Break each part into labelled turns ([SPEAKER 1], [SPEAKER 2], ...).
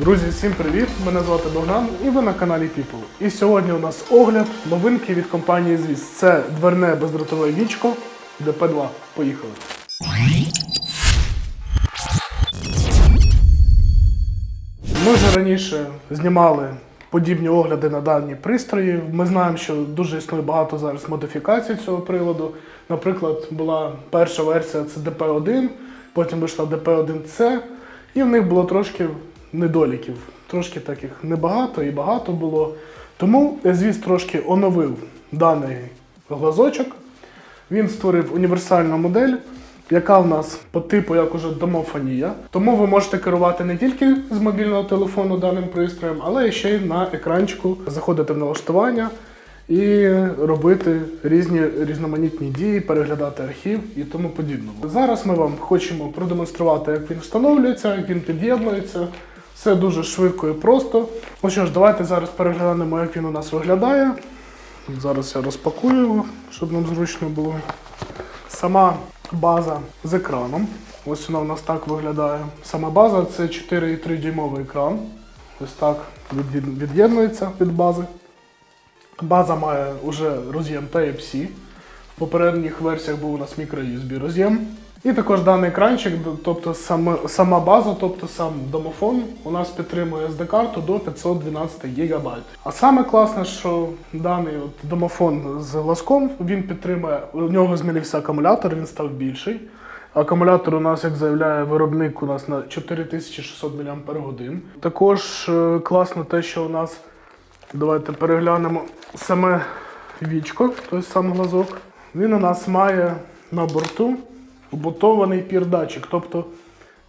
[SPEAKER 1] Друзі, всім привіт! Мене звати Богдан і ви на каналі People. І сьогодні у нас огляд новинки від компанії Звіз. Це дверне бездротове вічко ДП2. Поїхали. Ми вже раніше знімали подібні огляди на дані пристрої. Ми знаємо, що дуже існує багато зараз модифікацій цього приладу. Наприклад, була перша версія це DP1, потім вийшла DP1C, і в них було трошки недоліків. Трошки таких небагато і багато було. Тому звіс трошки оновив даний глазочок. Він створив універсальну модель, яка в нас по типу як уже домофонія. Тому ви можете керувати не тільки з мобільного телефону даним пристроєм, але ще й на екранчику заходити в налаштування і робити різні різноманітні дії, переглядати архів і тому подібному. Зараз ми вам хочемо продемонструвати, як він встановлюється, як він під'єднується. Все дуже швидко і просто. Ну що ж, давайте зараз переглянемо, як він у нас виглядає. Зараз я розпакую його, щоб нам зручно було. Сама база з екраном. Ось вона у нас так виглядає. Сама база це 4,3 дюймовий екран. Ось так від'єднується від бази. База має вже роз'єм Type-C. В попередніх версіях був у нас microUSB роз'єм. І також даний екранчик, тобто саме, сама база, тобто сам домофон, у нас підтримує SD-карту до 512 ГБ. А саме класне, що даний от домофон з глазком він підтримує, у нього змінився акумулятор, він став більший. Акумулятор у нас, як заявляє виробник, у нас на 4600 мАч. Також е, класно те, що у нас Давайте переглянемо саме вічко, той сам глазок. Він у нас має на борту вбутований пір-датчик. Тобто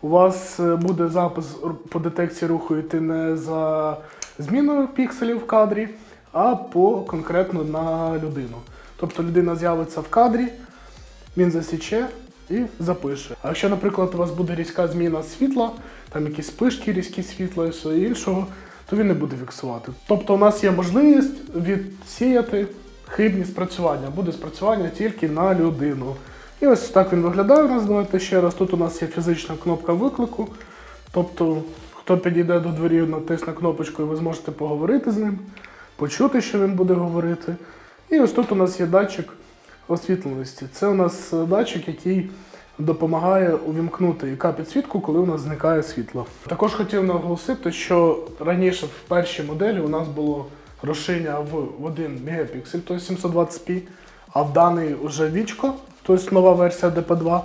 [SPEAKER 1] у вас е, буде запис по детекції руху йти не за зміною пікселів в кадрі, а по конкретно на людину. Тобто людина з'явиться в кадрі, він засіче і запише. А якщо, наприклад, у вас буде різка зміна світла, там якісь спишки різкі світла і все іншого, то він не буде фіксувати. Тобто у нас є можливість відсіяти хибні спрацювання. Буде спрацювання тільки на людину. І ось так він виглядає у нас. Давайте ще раз. Тут у нас є фізична кнопка виклику. Тобто, хто підійде до двері, натисне кнопочку, і ви зможете поговорити з ним, почути, що він буде говорити. І ось тут у нас є датчик освітленості. Це у нас е, датчик, який допомагає увімкнути яка підсвітку, коли у нас зникає світло. Також хотів наголосити, що раніше в першій моделі у нас було розширення в 1 мегапіксель, тобто 720p, а в даний уже вічко, тобто нова версія DP2,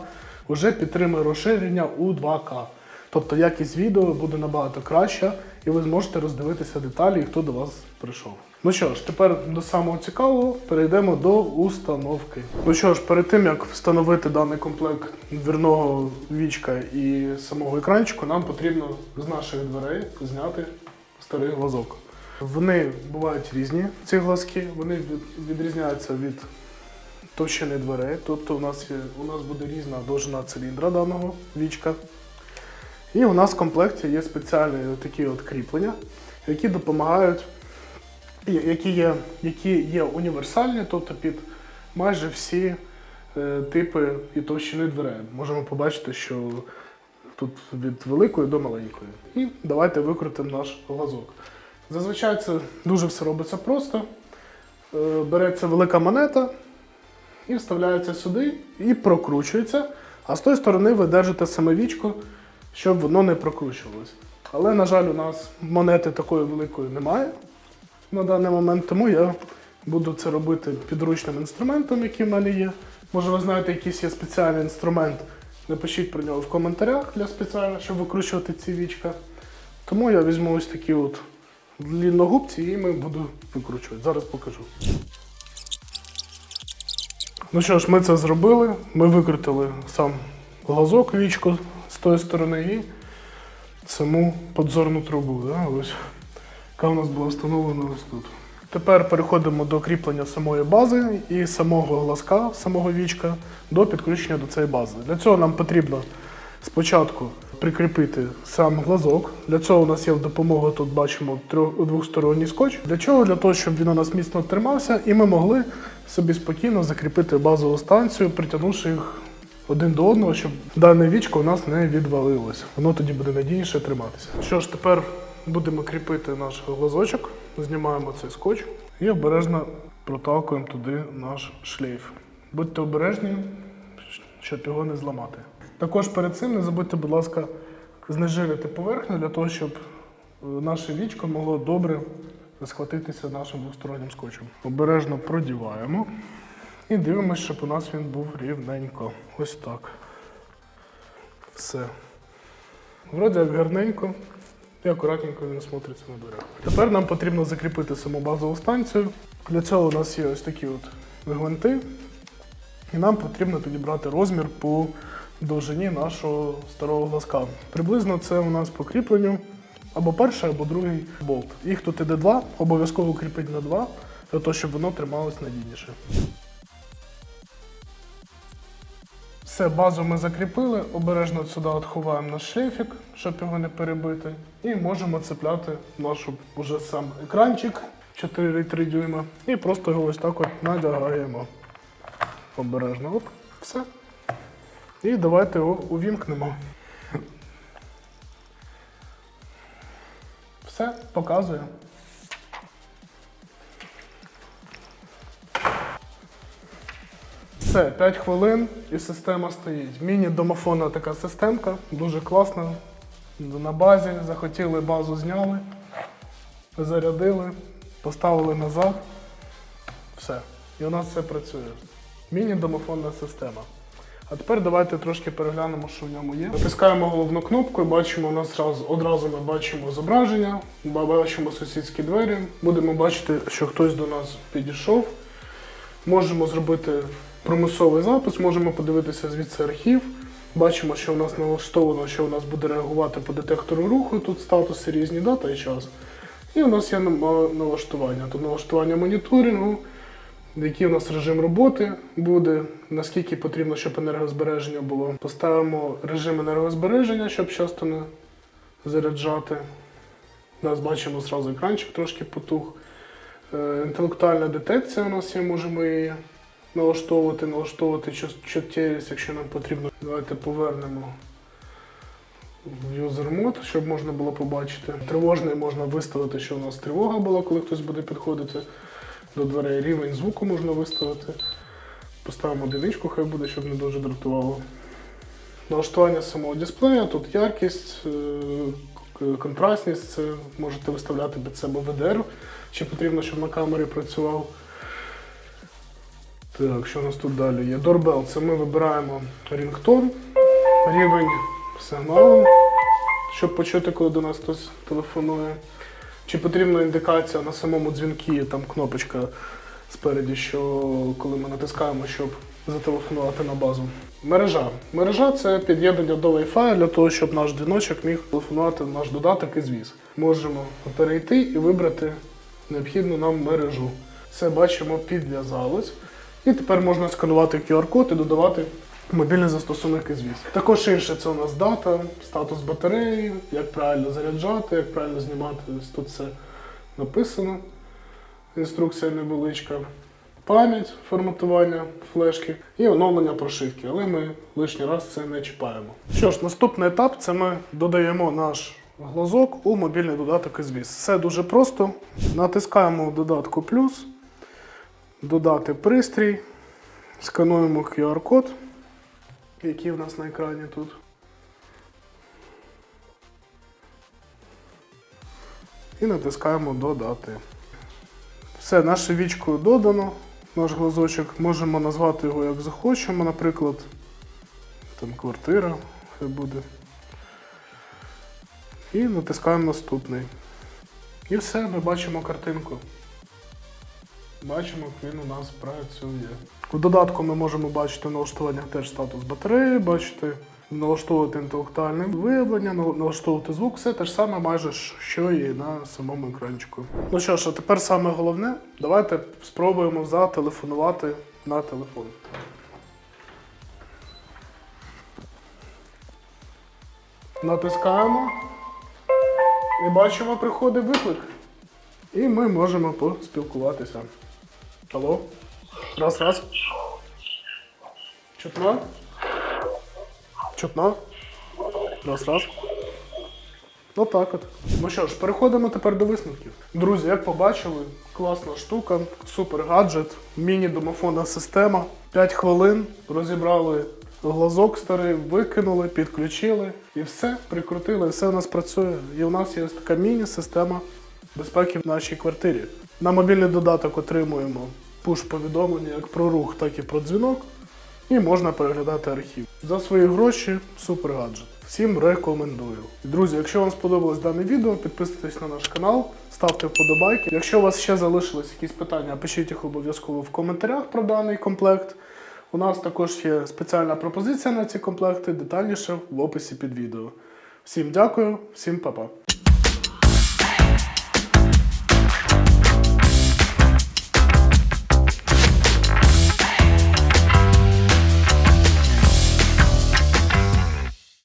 [SPEAKER 1] вже підтримує розширення у 2К. Тобто якість відео буде набагато краща, і ви зможете роздивитися деталі, хто до вас прийшов. Ну що ж, тепер до самого цікавого перейдемо до установки. Ну що ж, перед тим як встановити даний комплект дверного вічка і самого екранчику, нам потрібно з наших дверей зняти старий глазок. Вони бувають різні, ці глазки, вони відрізняються від товщини дверей. Тобто у нас, є, у нас буде різна довжина циліндра даного вічка. І у нас в комплекті є спеціальні такі от кріплення, які допомагають, які є, які є універсальні, тобто під майже всі е, типи і товщини дверей. Можемо побачити, що тут від великої до маленької. І давайте викрутимо наш глазок. Зазвичай це дуже все робиться просто. Е, Береться велика монета і вставляється сюди і прокручується. А з тої сторони ви держите саме вічко, щоб воно не прокручувалося. Але, на жаль, у нас монети такої великої немає на даний момент, тому я буду це робити підручним інструментом, який в мене є. Може, ви знаєте, якийсь є спеціальний інструмент. Напишіть про нього в коментарях для спеціально, щоб викручувати ці вічка. Тому я візьму ось такі от длінногубці і ми буду викручувати. Зараз покажу. Ну що ж, ми це зробили. Ми викрутили сам глазок, вічко з тої сторони і саму подзорну трубу. Да? Ось, яка у нас була встановлена ось тут. Тепер переходимо до кріплення самої бази і самого глазка, самого вічка до підключення до цієї бази. Для цього нам потрібно спочатку прикріпити сам глазок. Для цього у нас є в допомогу, тут бачимо двосторонній скотч. Для чого? Для того, щоб він у нас міцно тримався і ми могли собі спокійно закріпити базову станцію, притягнувши їх один до одного, щоб дане вічко у нас не відвалилося. Воно тоді буде надійніше триматися. Що ж, тепер будемо кріпити наш глазочок, знімаємо цей скотч і обережно проталкуємо туди наш шлейф. Будьте обережні, щоб його не зламати. Також перед цим не забудьте, будь ласка, знежирити поверхню для того, щоб е, наше вічко могло добре схватитися нашим двостороннім скотчем. Обережно продіваємо і дивимося, щоб у нас він був рівненько. Ось так. Все. Вроді як гарненько і акуратненько він смотриться на дверях. Тепер нам потрібно закріпити саму базову станцію. Для цього у нас є ось такі от гвинти. І нам потрібно підібрати розмір по довжині нашого старого глазка. Приблизно це у нас по кріпленню або перший, або другий болт. Їх тут іде два, обов'язково кріпить на два, для того, щоб воно трималось надійніше. Все, базу ми закріпили, обережно сюди відховаємо наш шлейфік, щоб його не перебити. І можемо цепляти наш уже сам екранчик 4,3 дюйма. І просто його ось так от надягаємо. Обережно. Оп, все. І давайте його увімкнемо. Все, показує. Все, 5 хвилин і система стоїть. Міні-домофонна така системка, дуже класна. На базі, захотіли базу зняли, зарядили, поставили назад. Все. І у нас все працює. Міні-домофонна система. А тепер давайте трошки переглянемо, що в ньому є. Натискаємо головну кнопку і бачимо, у нас одразу, одразу ми бачимо зображення, бачимо сусідські двері. Будемо бачити, що хтось до нас підійшов. Можемо зробити примусовий запис, можемо подивитися звідси архів. Бачимо, що у нас налаштовано, що у нас буде реагувати по детектору руху. Тут статуси різні дата і час. І у нас є налаштування. Тут налаштування моніторингу, який у нас режим роботи буде, наскільки потрібно, щоб енергозбереження було. Поставимо режим енергозбереження, щоб часто не заряджати. У нас бачимо зразу екранчик трошки потух. Е, Інтелектуальна детекція у нас є, можемо її налаштовувати, налаштовувати чут- чуттєвість, якщо нам потрібно. Давайте повернемо в user mode, щоб можна було побачити. Тривожний можна виставити, що у нас тривога була, коли хтось буде підходити до дверей. Рівень звуку можна виставити. Поставимо одиничку, хай буде, щоб не дуже дратувало. Налаштування самого дисплея, тут яркість, е, контрастність, це можете виставляти під себе VDR, чи потрібно, щоб на камері працював. Так, що у нас тут далі є? Doorbell, це ми вибираємо рінгтон, рівень сигналу, щоб почути, коли до нас хтось телефонує. Чи потрібна індикація на самому дзвінку, там кнопочка спереді, що коли ми натискаємо, щоб зателефонувати на базу. Мережа. Мережа це під'єднання до Wi-Fi для того, щоб наш дзвіночок міг телефонувати на наш додаток і звіз. Можемо перейти і вибрати необхідну нам мережу. Все бачимо, підв'язалось. І тепер можна сканувати QR-код і додавати мобільний застосунок і звіз. Також інше це у нас дата, статус батареї, як правильно заряджати, як правильно знімати. Тут все написано. Інструкція невеличка. Пам'ять форматування флешки і оновлення прошивки, але ми лишній раз це не чіпаємо. Що ж, наступний етап це ми додаємо наш глазок у мобільний додаток звіз. Все дуже просто. Натискаємо додатку плюс, додати пристрій, скануємо QR-код, який в нас на екрані тут. І натискаємо додати. Все, наше вічко додано, наш глазочок. Можемо назвати його як захочемо, наприклад, там квартира хай буде. І натискаємо наступний. І все, ми бачимо картинку. Бачимо, як він у нас працює. В додатку ми можемо бачити в налаштуваннях теж статус батареї, бачити, налаштовувати інтелектуальне виявлення, налаштовувати звук, все те ж саме майже, що і на самому екранчику. Ну що ж, а тепер саме головне, давайте спробуємо зателефонувати на телефон. Натискаємо і бачимо, приходить виклик. І ми можемо поспілкуватися. Алло? Раз, раз. Чутно? Чутно? Раз, раз. Отак от. Ну що ж, переходимо тепер до висновків. Друзі, як побачили, класна штука, супер гаджет, міні-домофонна система. 5 хвилин розібрали глазок старий, викинули, підключили і все, прикрутили, все у нас працює. І у нас є така міні-система безпеки в нашій квартирі. На мобільний додаток отримуємо пуш-повідомлення як про рух, так і про дзвінок. І можна переглядати архів. За свої гроші супер гаджет. Всім рекомендую. Друзі, якщо вам сподобалось дане відео, підписуйтесь на наш канал, ставте вподобайки. Якщо у вас ще залишились якісь питання, пишіть їх обов'язково в коментарях про даний комплект. У нас також є спеціальна пропозиція на ці комплекти, детальніше в описі під відео. Всім дякую, всім па-па.